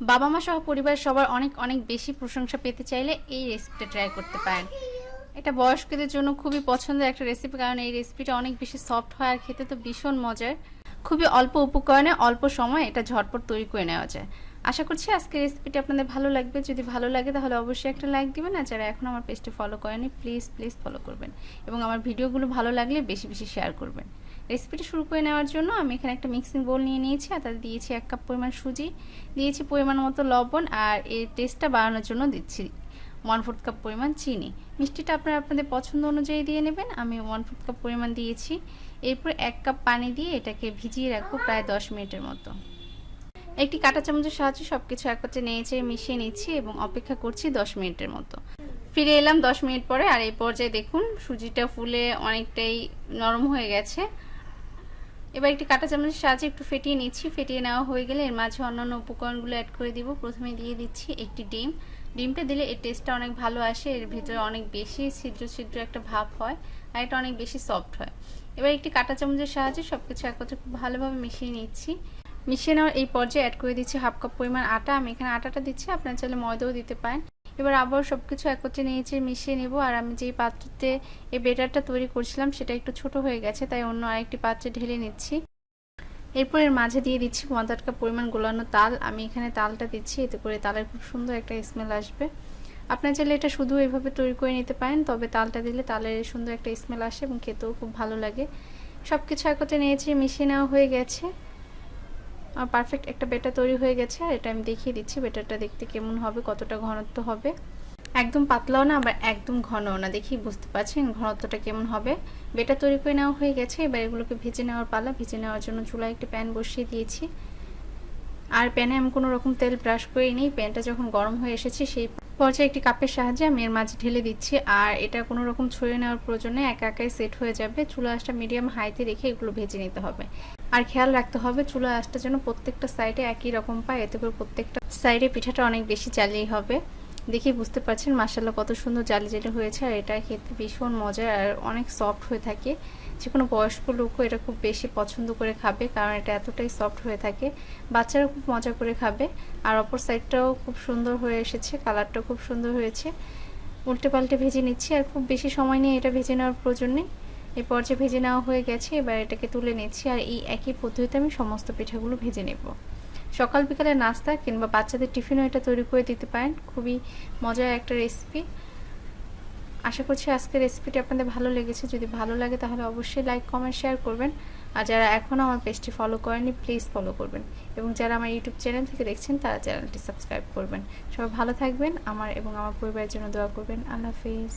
বাবা মা সহ পরিবারের সবার অনেক অনেক বেশি প্রশংসা পেতে চাইলে এই রেসিপিটা ট্রাই করতে পারেন। এটা বয়স্কদের জন্য খুবই পছন্দের একটা রেসিপি কারণ এই রেসিপিটা অনেক বেশি সফট হয় আর খেতে তো ভীষণ মজার। খুবই অল্প উপকরণে, অল্প সময় এটা ঝটপট তৈরি করে নেওয়া যায়। আশা করছি আজকের রেসিপিটি আপনাদের ভালো লাগবে। যদি ভালো লাগে তাহলে অবশ্যই একটা লাইক দিবেন আর যারা এখন আমার পেজটি ফলো করেনি প্লিজ প্লিজ ফলো করবেন। এবং আমার ভিডিওগুলো ভালো লাগলে বেশি বেশি শেয়ার করবেন। রেসিপিটা শুরু করে নেওয়ার জন্য আমি এখানে একটা মিক্সিং বোল নিয়ে নিয়েছি আর তাতে দিয়েছি এক কাপ পরিমাণ সুজি, দিয়েছি পরিমাণ মতো লবণ আর এর টেস্টটা বাড়ানোর জন্য দিচ্ছি ওয়ান ফোর্থ কাপ পরিমাণ চিনি। মিষ্টিটা আপনারা আপনাদের পছন্দ অনুযায়ী দিয়ে নেবেন, আমি ওয়ান ফোর্থ কাপ পরিমাণ দিয়েছি। এরপর এক কাপ পানি দিয়ে এটাকে ভিজিয়ে রাখব প্রায় দশ মিনিটের মতো। একটি কাঁটা চামচের সাহায্যে সব কিছু একত্রে নিয়েছে মিশিয়ে নিচ্ছি এবং অপেক্ষা করছি দশ মিনিটের মতো। ফিরে এলাম দশ মিনিট পরে আর এই পর্যায়ে দেখুন সুজিটা ফুলে অনেকটাই নরম হয়ে গেছে। এবার একটি কাঁটা চামচের সাহায্যে একটু ফেটিয়ে নিচ্ছি। ফেটিয়ে নেওয়া হয়ে গেলে এর মাঝে অন্যান্য উপকরণগুলো অ্যাড করে দিব। প্রথমে দিয়ে দিচ্ছি একটি ডিম। ডিমটা দিলে এর টেস্টটা অনেক ভালো আসে, এর ভিতরে অনেক বেশি ছিদ্র ছিদ্র একটা ভাব হয় আর এটা অনেক বেশি সফট হয়। এবার একটি কাঁটা চামচের সাহায্যে সব কিছু একত্রে খুব ভালোভাবে মিশিয়ে নিচ্ছি। মিশিয়ে নেওয়ার এই পর্যায়ে অ্যাড করে দিচ্ছি হাফ কাপ পরিমাণ আটা। আমি এখানে আটাটা দিচ্ছি, আপনার চাইলে ময়দাও দিতে পারেন। এবার আবার সব কিছু একত্রে নিয়েছি মিশিয়ে নেব। আর আমি যেই পাত্রতে এই বেটারটা তৈরি করছিলাম, সেটা একটু ছোট হয়ে গেছে, তাই অন্য আরেকটি পাত্রে ঢেলে নিচ্ছি। এরপর এর মাঝে দিয়ে দিচ্ছি পঞ্চাশ পরিমাণ গোলানো তাল। আমি এখানে তালটা দিচ্ছি, এতে করে তালের খুব সুন্দর একটা স্মেল আসবে। আপনার চাইলে এটা শুধু এভাবে তৈরি করে নিতে পারেন, তবে তালটা দিলে তালের সুন্দর একটা স্মেল আসে এবং খেতেও খুব ভালো লাগে। সব কিছু একত্রে নিয়েছি মিশিয়ে নেওয়া হয়ে গেছে। পারফেক্ট একটা বেটার তৈরি হয়ে গেছে, আর এটা আমি দেখিয়ে দিচ্ছি বেটারটা দেখতে কেমন হবে, কতটা ঘনত্ব হবে। একদম পাতলাও না, আবার একদম ঘনও না দেখি বুঝতে পারছেন ঘনত্বটা কেমন হবে। বেটা তৈরি করে নেওয়া হয়ে গেছে, এবার এগুলোকে ভেজে নেওয়ার পালা, ভেজে নেওয়ার জন্য চুলায় একটি প্যান বসিয়ে দিয়েছি। আর প্যানে আমি কোনো রকম তেল ব্রাশ করে নিই প্যানটা যখন গরম হয়ে এসেছে সেই পর্যায়ে একটি কাপের সাহায্যে আমি এর মাঝে ঢেলে দিচ্ছি, আর এটা কোনো রকম ছড়িয়ে নেওয়ার প্রয়োজনে একা একাই সেট হয়ে যাবে। চুলা আঁচটা মিডিয়াম হাইতে রেখে এগুলো ভেজে নিতে হবে। আর খেয়াল রাখতে হবে, চুলা আঁচটা যেন প্রত্যেকটা সাইডে একই রকম পায়, এতে করে প্রত্যেকটা সাইডে পিঠাটা অনেক বেশি জ্বালিয়ে হবে। দেখে বুঝতে পারছেন মাসাল্লাহ কত সুন্দর জালি জালি হয়েছে, আর এটা খেতে ভীষণ মজার আর অনেক সফট হয়ে থাকে। যে কোনো বয়স্ক লোকও এটা খুব বেশি পছন্দ করে খাবে, কারণ এটা এতটাই সফট হয়ে থাকে। বাচ্চারা খুব মজা করে খাবে, আর অপর সাইডটাও খুব সুন্দর হয়ে এসেছে কালারটাও খুব সুন্দর হয়েছে। উল্টে পাল্টে ভেজে নিচ্ছি, আর খুব বেশি সময় নিয়ে এটা ভেজে নেওয়ার প্রয়োজন নেই। এই পর্যায়ে ভেজে নেওয়া হয়ে গেছে। এবার এটাকে তুলে নিচ্ছি আর এই একই পদ্ধতিতে আমি সমস্ত পিঠাগুলো ভেজে নেব। সকাল বিকালে নাস্তা কিংবা বাচ্চাদের টিফিনও এটা তৈরি করে দিতে পারেন। খুবই মজার একটা রেসিপি আশা করছি আজকের রেসিপিটি আপনাদের ভালো লেগেছে। যদি ভালো লাগে তাহলে অবশ্যই লাইক কমেন্ট শেয়ার করবেন। আর যারা এখনও আমার পেজটি ফলো করেনি প্লিজ ফলো করবেন। এবং যারা আমার ইউটিউব চ্যানেল থেকে দেখছেন, তারা চ্যানেলটি সাবস্ক্রাইব করবেন। সবাই ভালো থাকবেন। আমার এবং আমার পরিবারের জন্য দোয়া করবেন। আল্লাহ হাফিজ।